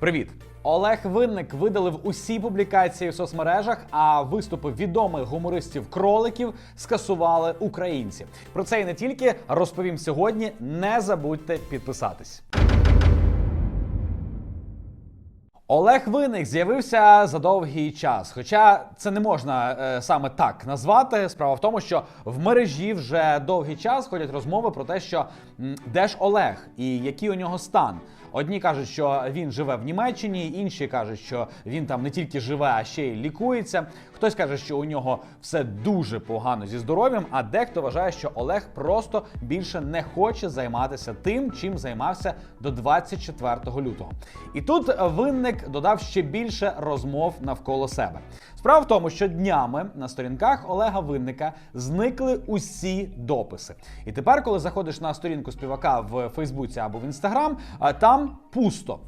Привіт! Олег Винник видалив усі публікації в соцмережах, а виступи відомих гумористів-кроликів скасували українці. Про це і не тільки розповім сьогодні. Не забудьте підписатись. Олег Винник з'явився за довгий час. Хоча це не можна е, саме так назвати. Справа в тому, що в мережі вже довгий час ходять розмови про те, що м, де ж Олег і який у нього стан. Одні кажуть, що він живе в Німеччині, інші кажуть, що він там не тільки живе, а ще й лікується. Хтось каже, що у нього все дуже погано зі здоров'ям, а дехто вважає, що Олег просто більше не хоче займатися тим, чим займався до 24 лютого. І тут винник додав ще більше розмов навколо себе. Справа в тому, що днями на сторінках Олега Винника зникли усі дописи. І тепер, коли заходиш на сторінку співака в Фейсбуці або в Інстаграм, а там пусто.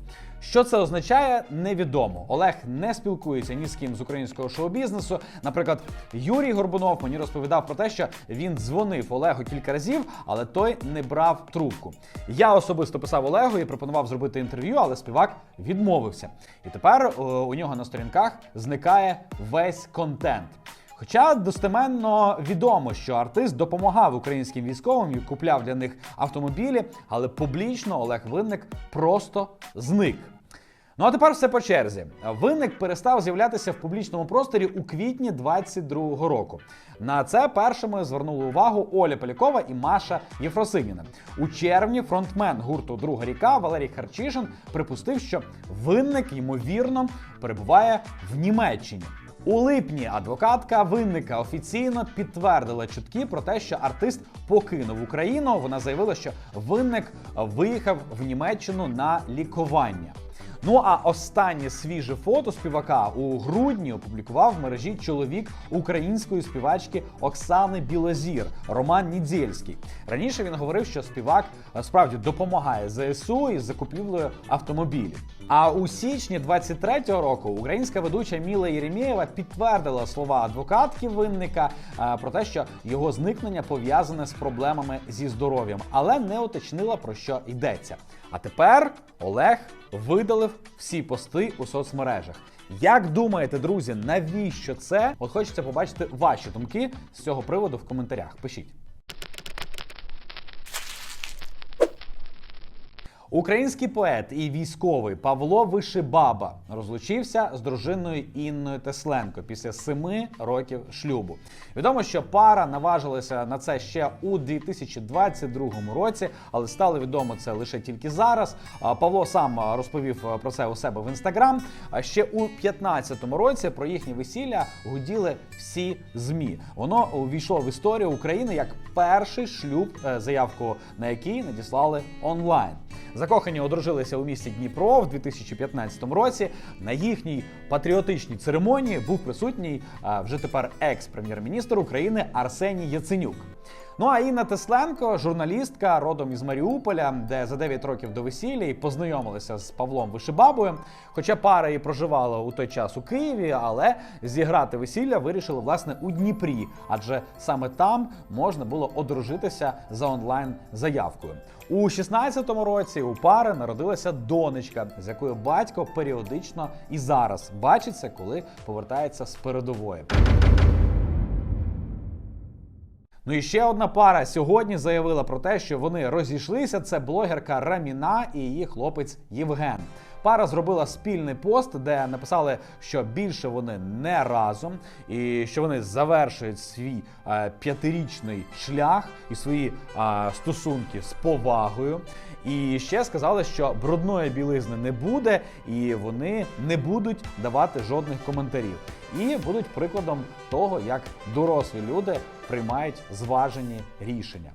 Що це означає, невідомо. Олег не спілкується ні з ким з українського шоу-бізнесу. Наприклад, Юрій Горбунов мені розповідав про те, що він дзвонив Олегу кілька разів, але той не брав трубку. Я особисто писав Олегу і пропонував зробити інтерв'ю, але співак відмовився. І тепер е, у нього на сторінках зникає весь контент. Хоча достеменно відомо, що артист допомагав українським військовим і купляв для них автомобілі, але публічно Олег Винник просто зник. Ну а тепер все по черзі. Винник перестав з'являтися в публічному просторі у квітні 22-го року. На це першими звернули увагу Оля Полякова і Маша Єфросиніна. У червні фронтмен гурту Друга ріка Валерій Харчишин припустив, що винник ймовірно перебуває в Німеччині. У липні адвокатка винника офіційно підтвердила чутки про те, що артист покинув Україну. Вона заявила, що винник виїхав в Німеччину на лікування. Ну а останнє свіже фото співака у грудні опублікував в мережі чоловік української співачки Оксани Білозір Роман Нідзєльський. Раніше він говорив, що співак е, справді допомагає ЗСУ із закупівлею автомобілів. А у січні 23-го року українська ведуча Міла Єремєєва підтвердила слова адвокатки винника е, про те, що його зникнення пов'язане з проблемами зі здоров'ям, але не уточнила про що йдеться. А тепер Олег видалив всі пости у соцмережах. Як думаєте, друзі, навіщо це? От хочеться побачити ваші думки з цього приводу в коментарях. Пишіть. Український поет і військовий Павло Вишибаба розлучився з дружиною Інною Тесленко після семи років шлюбу. Відомо, що пара наважилася на це ще у 2022 році, але стало відомо це лише тільки зараз. Павло сам розповів про це у себе в інстаграм. А ще у 2015 році про їхнє весілля гуділи всі змі. Воно увійшло в історію України як перший шлюб, е, заявку на який надіслали онлайн. Закохані одружилися у місті Дніпро в 2015 році. На їхній патріотичній церемонії був присутній вже тепер екс-прем'єр-міністр України Арсеній Яценюк. Ну а Інна Тесленко, журналістка родом із Маріуполя, де за 9 років до весілля і познайомилася з Павлом Вишибабою. Хоча пара і проживала у той час у Києві, але зіграти весілля вирішили власне у Дніпрі, адже саме там можна було одружитися за онлайн заявкою. У 16-му році у пари народилася донечка, з якою батько періодично і зараз бачиться, коли повертається з передової. Ну і ще одна пара сьогодні заявила про те, що вони розійшлися. Це блогерка Раміна і її хлопець Євген. Пара зробила спільний пост, де написали, що більше вони не разом, і що вони завершують свій е, п'ятирічний шлях і свої е, стосунки з повагою. І ще сказали, що брудної білизни не буде, і вони не будуть давати жодних коментарів. І будуть прикладом того, як дорослі люди приймають зважені рішення.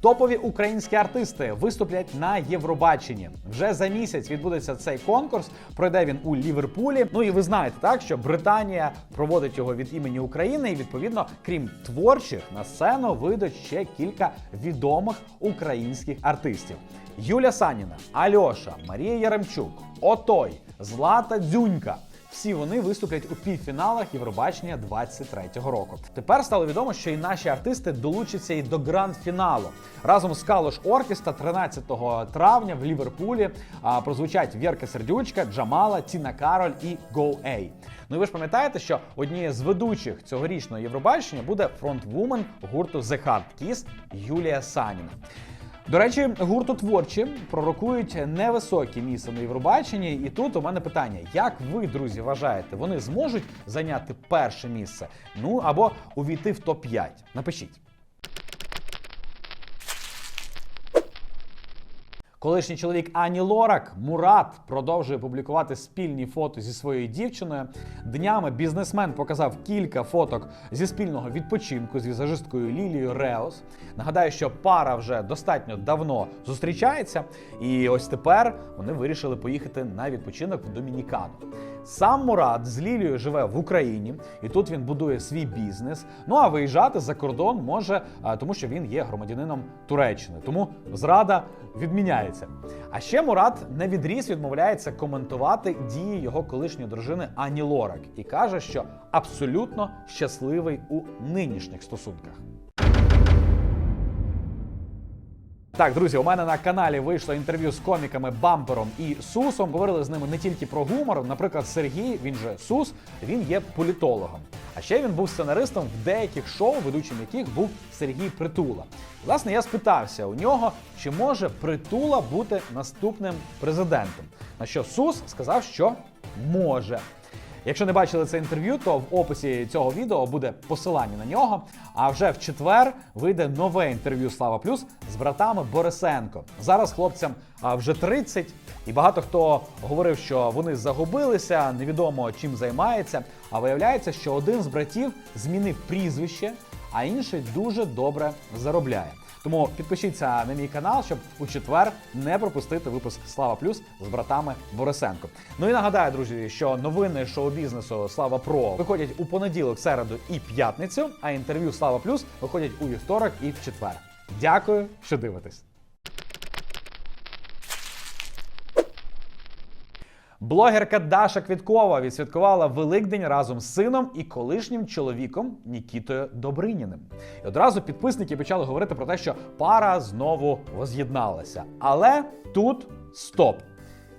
Топові українські артисти виступлять на Євробаченні. Вже за місяць відбудеться цей конкурс. Пройде він у Ліверпулі. Ну і ви знаєте, так що Британія проводить його від імені України, і відповідно, крім творчих, на сцену вийдуть ще кілька відомих українських артистів: Юля Саніна, Альоша, Марія Яремчук, Отой, Злата Дзюнька. Всі вони виступлять у півфіналах Євробачення 23-го року. Тепер стало відомо, що і наші артисти долучаться і до гранд-фіналу. Разом з Калош Оркестра 13 травня в Ліверпулі а, прозвучать Вірка Сердючка, Джамала, Тіна Кароль і Go. Ну і ви ж пам'ятаєте, що однією з ведучих цьогорічного Євробачення буде фронтвумен гурту The Hard Kiss Юлія Саніна. До речі, гурту творчі пророкують невисокі місце на Євробаченні. І тут у мене питання: як ви, друзі, вважаєте, вони зможуть зайняти перше місце? Ну або увійти в топ-5? Напишіть. Колишній чоловік Ані Лорак Мурат продовжує публікувати спільні фото зі своєю дівчиною. Днями бізнесмен показав кілька фоток зі спільного відпочинку з візажисткою Лілією Реос. Нагадаю, що пара вже достатньо давно зустрічається, і ось тепер вони вирішили поїхати на відпочинок в Домінікану. Сам Мурат з Лілією живе в Україні, і тут він будує свій бізнес. Ну а виїжджати за кордон може, тому що він є громадянином Туреччини. Тому зрада відміняється. А ще Мурат не відріз відмовляється коментувати дії його колишньої дружини Ані Лорак і каже, що абсолютно щасливий у нинішніх стосунках. Так, друзі, у мене на каналі вийшло інтерв'ю з коміками Бампером і Сусом. Говорили з ними не тільки про гумор. Наприклад, Сергій, він же Сус, він є політологом. А ще він був сценаристом в деяких шоу, ведучим яких був Сергій Притула. Власне, я спитався у нього, чи може Притула бути наступним президентом. На що Сус сказав, що може. Якщо не бачили це інтерв'ю, то в описі цього відео буде посилання на нього. А вже в четвер вийде нове інтерв'ю Слава Плюс з братами Борисенко. Зараз хлопцям вже 30, і багато хто говорив, що вони загубилися, невідомо чим займається. А виявляється, що один з братів змінив прізвище, а інший дуже добре заробляє. Тому підпишіться на мій канал, щоб у четвер не пропустити випуск Слава Плюс з братами Борисенко. Ну і нагадаю, друзі, що новини шоу-бізнесу Слава Про виходять у понеділок, середу і п'ятницю, а інтерв'ю Слава Плюс виходять у вівторок і в четвер. Дякую, що дивитесь. Блогерка Даша Квіткова відсвяткувала Великдень разом з сином і колишнім чоловіком Нікітою Добриніним. І одразу підписники почали говорити про те, що пара знову воз'єдналася. Але тут стоп.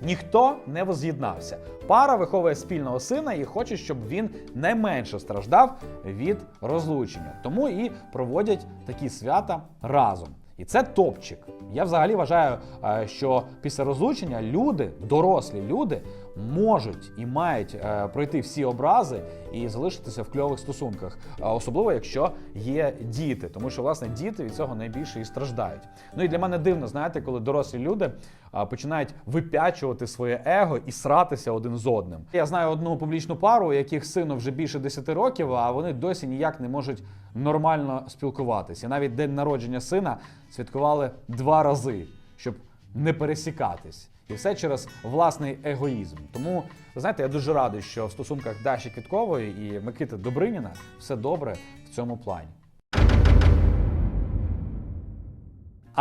Ніхто не воз'єднався. Пара виховує спільного сина і хоче, щоб він найменше страждав від розлучення. Тому і проводять такі свята разом. І це топчик. Я взагалі вважаю, е, що після розлучення люди, дорослі люди, можуть і мають е, пройти всі образи і залишитися в кльових стосунках, особливо якщо є діти, тому що власне діти від цього найбільше і страждають. Ну і для мене дивно, знаєте, коли дорослі люди починають випячувати своє его і сратися один з одним. Я знаю одну публічну пару, у яких сину вже більше 10 років, а вони досі ніяк не можуть нормально спілкуватися. Навіть день народження сина святкували два рази, щоб не пересікатись. І все через власний егоїзм. Тому, знаєте, я дуже радий, що в стосунках Даші Квіткової і Микити Добриніна все добре в цьому плані.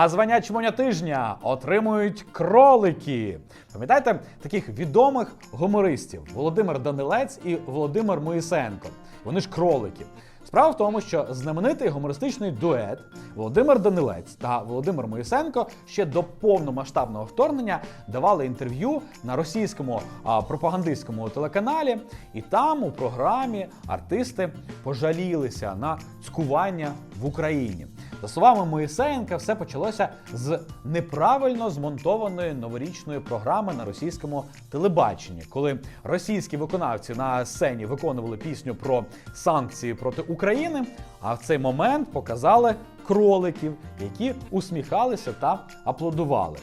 А звання чмоня тижня отримують кролики. Пам'ятаєте таких відомих гумористів Володимир Данилець і Володимир Моїсенко. Вони ж кролики. Справа в тому, що знаменитий гумористичний дует Володимир Данилець та Володимир Моїсенко ще до повномасштабного вторгнення давали інтерв'ю на російському а, пропагандистському телеканалі, і там у програмі артисти пожалілися на цькування в Україні. За словами Моїсеєнка, все почалося з неправильно змонтованої новорічної програми на російському телебаченні, коли російські виконавці на сцені виконували пісню про санкції проти України. А в цей момент показали кроликів, які усміхалися та аплодували.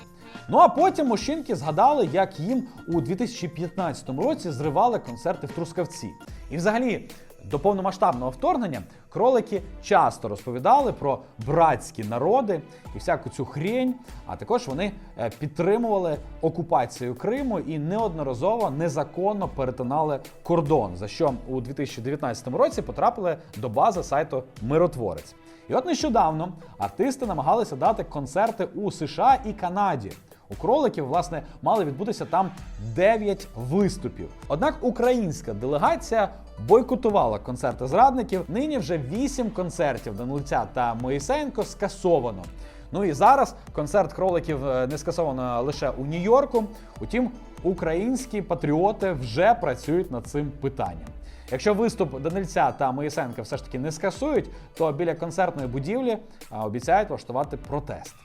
Ну а потім мужчинки згадали, як їм у 2015 році зривали концерти в Трускавці. І взагалі. До повномасштабного вторгнення кролики часто розповідали про братські народи і всяку цю хрень. А також вони е, підтримували окупацію Криму і неодноразово незаконно перетинали кордон, за що у 2019 році потрапили до бази сайту Миротворець. І от нещодавно артисти намагалися дати концерти у США і Канаді. У кроликів, власне, мали відбутися там 9 виступів. Однак українська делегація бойкотувала концерти зрадників. Нині вже 8 концертів Данильця та Моїсенко скасовано. Ну і зараз концерт кроликів е, не скасовано лише у Нью-Йорку. Утім, українські патріоти вже працюють над цим питанням. Якщо виступ Данильця та Моїсенка все ж таки не скасують, то біля концертної будівлі обіцяють влаштувати протест.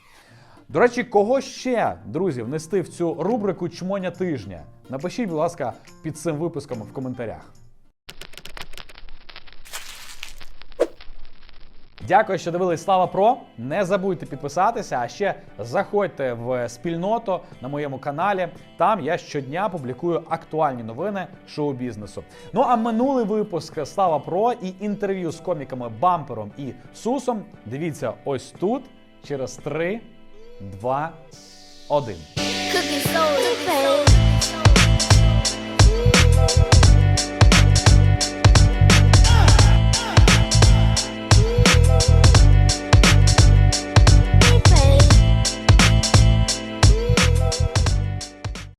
До речі, кого ще, друзі, внести в цю рубрику чмоня тижня? Напишіть, будь ласка, під цим випуском в коментарях. Дякую, що дивились Слава Про. Не забудьте підписатися, а ще заходьте в спільноту на моєму каналі. Там я щодня публікую актуальні новини шоу-бізнесу. Ну а минулий випуск Слава Про і інтерв'ю з коміками Бампером і Сусом. Дивіться ось тут через 3, 2, 1.